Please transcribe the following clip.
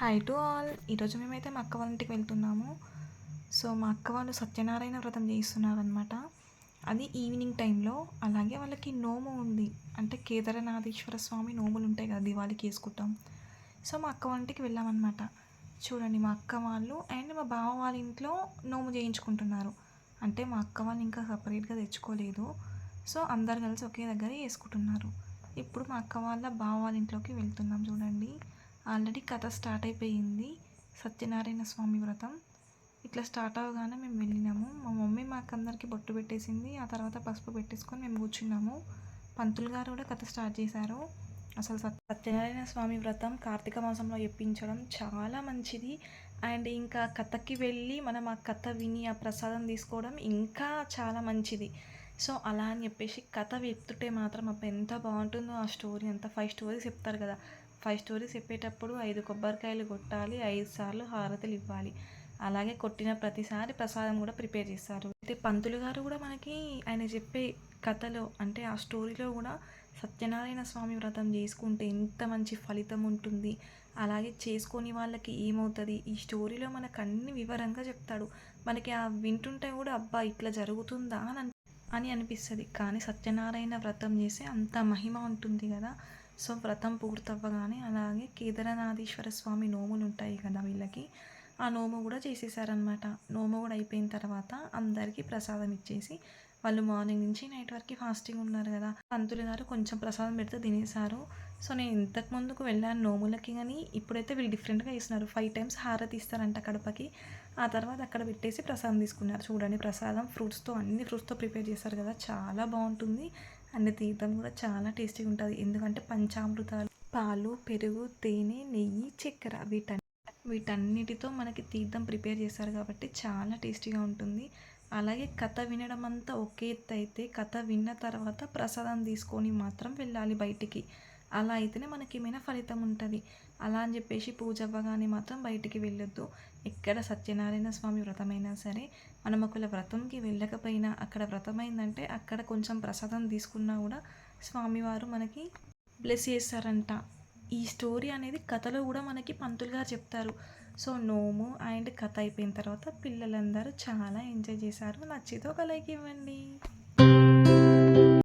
High to all ఈరోజు మేమైతే మా అక్క వాళ్ళ ఇంటికి వెళ్తున్నాము. సో మా అక్క వాళ్ళు సత్యనారాయణ వ్రతం చేస్తున్నారనమాట అది ఈవినింగ్ టైంలో అలాగే వాళ్ళకి నోము ఉంది. అంటే కేదారనాథేశ్వర స్వామి నోములు ఉంటాయి కదా దివాళికి వేసుకుంటాం. సో మా అక్క వాళ్ళ ఇంటికి వెళ్ళామన్నమాట. చూడండి మా అక్క వాళ్ళు అండ్ మా బావ వాళ్ళ ఇంట్లో నోము చేయించుకుంటున్నారు. అంటే మా అక్క వాళ్ళు ఇంకా సపరేట్గా తెచ్చుకోలేదు. సో అందరు కలిసి ఒకే దగ్గర వేసుకుంటున్నారు. ఇప్పుడు మా అక్క వాళ్ళ బావ వాళ్ళ ఇంట్లోకి వెళ్తున్నాం చూడండి. ఆల్రెడీ కథ స్టార్ట్ అయిపోయింది. సత్యనారాయణ స్వామి వ్రతం. ఇట్లా స్టార్ట్ అవగానే మేము వెళ్ళినాము. మా మమ్మీ మాకందరికి బొట్టు పెట్టేసింది. ఆ తర్వాత పసుపు పెట్టేసుకొని మేము కూర్చున్నాము. పంతులు గారు కూడా కథ స్టార్ట్ చేశారు. అసలు సత్యనారాయణ స్వామి వ్రతం కార్తీక మాసంలో చెప్పించడం చాలా మంచిది. అండ్ ఇంకా కథకి వెళ్ళి మనం ఆ కథ విని ఆ ప్రసాదం తీసుకోవడం ఇంకా చాలా మంచిది. సో అలా అని చెప్పేసి కథ చెప్తుంటే మాత్రం అప్పుడు ఎంత బాగుంటుందో ఆ స్టోరీ. అంతా ఫైవ్ స్టోరీస్ చెప్తారు కదా. ఫైవ్ స్టోరీస్ చెప్పేటప్పుడు ఐదు కొబ్బరికాయలు కొట్టాలి ఐదు సార్లు హారతులు ఇవ్వాలి. అలాగే కొట్టిన ప్రతిసారి ప్రసాదం కూడా ప్రిపేర్ చేస్తారు. అయితే పంతులు గారు కూడా మనకి ఆయన చెప్పే కథలో అంటే ఆ స్టోరీలో కూడా సత్యనారాయణ స్వామి వ్రతం చేసుకుంటే ఎంత మంచి ఫలితం ఉంటుంది. అలాగే చేసుకొని వాళ్ళకి ఏమవుతుంది? ఈ స్టోరీలో మనకు అన్ని వివరంగా చెప్తాడు. మనకి ఆ వింటుంటే కూడా అబ్బా ఇట్లా జరుగుతుందా అని అని అనిపిస్తుంది. కానీ సత్యనారాయణ వ్రతం చేస్తే అంత మహిమ ఉంటుంది కదా. సో వ్రతం పూర్తవ్వగానే అలాగే కేదారనాథీశ్వర స్వామి నోములు ఉంటాయి కదా వీళ్ళకి. ఆ నోము కూడా చేసేసారనమాట నోము కూడా అయిపోయిన తర్వాత అందరికీ ప్రసాదం ఇచ్చేసి వాళ్ళు మార్నింగ్ నుంచి నైట్ వరకు ఫాస్టింగ్ ఉన్నారు కదా. పంతులు గారు కొంచెం ప్రసాదం పెడితే తినేశారు. సో నేను ఇంతకు ముందుకు వెళ్ళాను నోములకి కానీ ఇప్పుడైతే వీళ్ళు డిఫరెంట్గా వేసినారు ఫైవ్ టైమ్స్ హారతి ఇస్తారంట కడపకి. ఆ తర్వాత అక్కడ పెట్టేసి ప్రసాదం తీసుకున్నారు. చూడండి ప్రసాదం ఫ్రూట్స్తో అన్ని ఫ్రూట్స్తో ప్రిపేర్ చేస్తారు కదా. చాలా బాగుంటుంది. అండ్ తీర్థం కూడా చాలా టేస్టీగా ఉంటుంది. ఎందుకంటే పంచామృతాలు పాలు పెరుగు తేనె నెయ్యి చక్కెర వీటన్ని వీటన్నిటితో మనకి తీర్థం ప్రిపేర్ చేస్తారు కాబట్టి చాలా టేస్టీగా ఉంటుంది. అలాగే కథ వినడం అంతా ఒకే ఎత్తు అయితే కథ విన్న తర్వాత ప్రసాదం తీసుకొని మాత్రం వెళ్ళాలి బయటికి. అలా అయితేనే మనకి ఏమైనా ఫలితం ఉంటుంది. అలా అని చెప్పేసి పూజ అవ్వగానే మాత్రం బయటికి వెళ్ళొద్దు. ఎక్కడ సత్యనారాయణ స్వామి వ్రతమైనా సరే మనం ఒకవేళ వ్రతంకి వెళ్ళకపోయినా అక్కడ వ్రతమైందంటే అక్కడ కొంచెం ప్రసాదం తీసుకున్నా కూడా స్వామివారు మనకి బ్లెస్ చేస్తారంట. ఈ స్టోరీ అనేది కథలో కూడా మనకి పంతులు గారు చెప్తారు. సో నోము అండ్ కథ అయిపోయిన తర్వాత పిల్లలందరూ చాలా ఎంజాయ్ చేశారు. నచ్చితే ఒక లైక్ ఇవ్వండి.